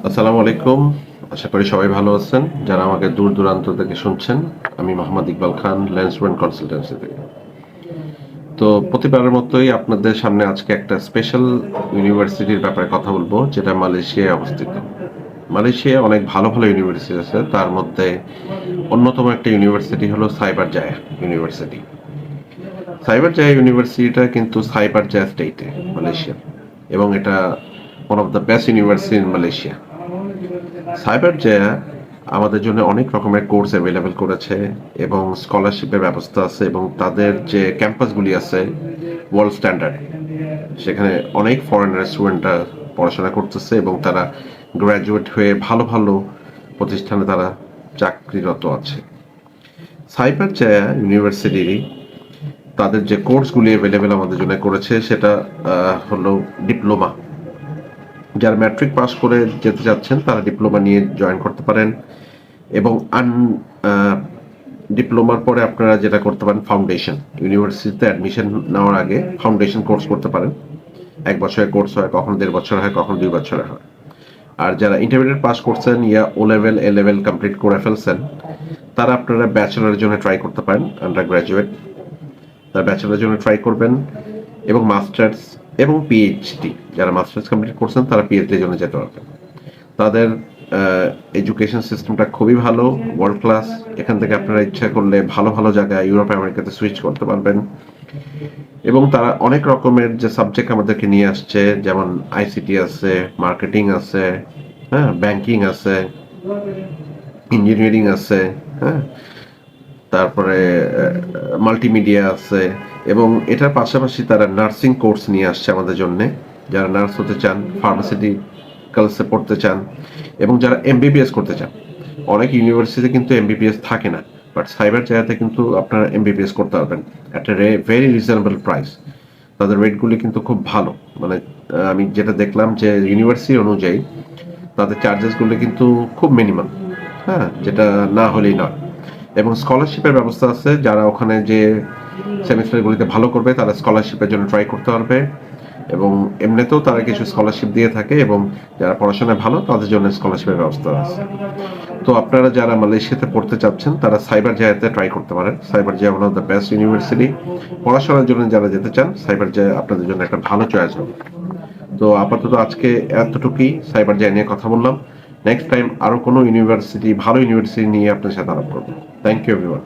আসসালামু আলাইকুম। আশা করি সবাই ভালো আছেন। যারা আমাকে দূর দূরান্ত থেকে শুনছেন, আমি মোহাম্মদ ইকবাল খান ল্যান্সম্যান কনসালটেন্সি থেকে। তো প্রতিবারের মতোই আপনাদের সামনে আজকে একটা স্পেশাল ইউনিভার্সিটির ব্যাপারে কথা বলব, যেটা মালয়েশিয়ায় অবস্থিত। মালয়েশিয়ায় অনেক ভালো ভালো ইউনিভার্সিটি আছে। তার মধ্যে অন্যতম একটা ইউনিভার্সিটি হলো Cyberjaya university Cyberjaya ইউনিভার্সিটিটা কিন্তু সাইবার জায়া স্টেটে মালয়েশিয়া এবং এটা one of the best university in Malaysia Cyberjaya আমাদের জন্য অনেক রকমের কোর্স অ্যাভেলেবেল করেছে এবং স্কলারশিপের ব্যবস্থা আছে এবং তাদের যে ক্যাম্পাসগুলি আছে ওয়ার্ল্ড স্ট্যান্ডার্ড সেখানে অনেক ফরেনার স্টুডেন্টরা পড়াশোনা করতেছে এবং তারা গ্র্যাজুয়েট হয়ে ভালো ভালো প্রতিষ্ঠানে তারা চাকরিরত আছে। সাইবার জায়া ইউনিভার্সিটি তাদের যে কোর্সগুলি অ্যাভেলেবেল আমাদের জন্য করেছে, সেটা হলো ডিপ্লোমা যারা ম্যাট্রিক পাস করে যেতে যাচ্ছেন তারা ডিপ্লোমা নিয়ে জয়েন করতে পারেন এবং আন ডিপ্লোমার পরে আপনারা যেটা করতে পারেন ফাউন্ডেশন ইউনিভার্সিটিতে অ্যাডমিশন নেওয়ার আগে ফাউন্ডেশন কোর্স করতে পারেন। এক বছরের কোর্স হয়, কখনো দেড় বছর হয়, কখনো দুই বছরের হয়। আর যারা ইন্টারমিডিয়েট পাস করছেন ইয়া O level A level complete করে ফেলছেন, তারা আপনারা ব্যাচেলারের জন্য ট্রাই করতে পারেন আন্ডার গ্র্যাজুয়েট তারা ব্যাচেলারের জন্য ট্রাই করবেন এবং মাস্টার্স এবং পিএইচডি যারা মাস্টার্স কমপ্লিট করছেন, তারা পিএইচডির জন্য যেতে পারবেন। তাদের এডুকেশন সিস্টেমটা খুবই ভালো ওয়ার্ল্ড ক্লাস এখান থেকে আপনারা ইচ্ছা করলে ভালো ভালো জায়গায় ইউরোপ আমেরিকাতে সুইচ করতে পারবেন। এবং তারা অনেক রকমের যে সাবজেক্ট আমাদেরকে নিয়ে আসছে, যেমন আইসিটি আছে মার্কেটিং আছে হ্যাঁ ব্যাংকিং আছে ইঞ্জিনিয়ারিং আছে হ্যাঁ। তারপরে মাল্টিমিডিয়া আছে এবং এটার পাশাপাশি তারা নার্সিং কোর্স নিয়ে আসছে আমাদের জন্য। যারা নার্স হতে চান ফার্মাসিউটিক্যালসে পড়তে চান এবং যারা এমবিবিএস করতে চান। অনেক ইউনিভার্সিটিতে কিন্তু এমবিবিএস থাকে না বাট সাইবার জায়গাতে কিন্তু আপনারা এমবিবিএস করতে পারবেন। একটা রে ভেরি রিজনেবল প্রাইস তাদের রেটগুলি কিন্তু খুব ভালো। মানে আমি যেটা দেখলাম যে ইউনিভার্সিটি অনুযায়ী তাদের চার্জেসগুলো কিন্তু খুব মিনিমাম হ্যাঁ যেটা না হলেই নয়। এবং স্কলারশিপের ব্যবস্থা আছে, যারা ওখানে যে সেমিস্টারগুলিতে ভালো করবে, তারা স্কলারশিপের জন্য ট্রাই করতে পারবে। এবং এমনিতেও তারা কিছু স্কলারশিপ দিয়ে থাকে এবং যারা পড়াশোনায় ভালো, তাদের জন্য স্কলারশিপের ব্যবস্থা আছে। তো আপনারা যারা মালয়েশিয়াতে পড়তে চাচ্ছেন, তারা সাইবার জায়াতে ট্রাই করতে পারেন। Cyberjaya one of the best university পড়াশোনার জন্য যারা যেতে চান, সাইবার জায়া আপনাদের জন্য একটা ভালো চয়েস হবে। তো আপাতত আজকে এতটুকুই, সাইবার জায়া নিয়ে কথা বললাম। নেক্সট টাইম আরও কোনো ইউনিভার্সিটি ভালো ইউনিভার্সিটি নিয়ে আপনার সাথে আলাপ করব থ্যাংক ইউ এভরিওয়ান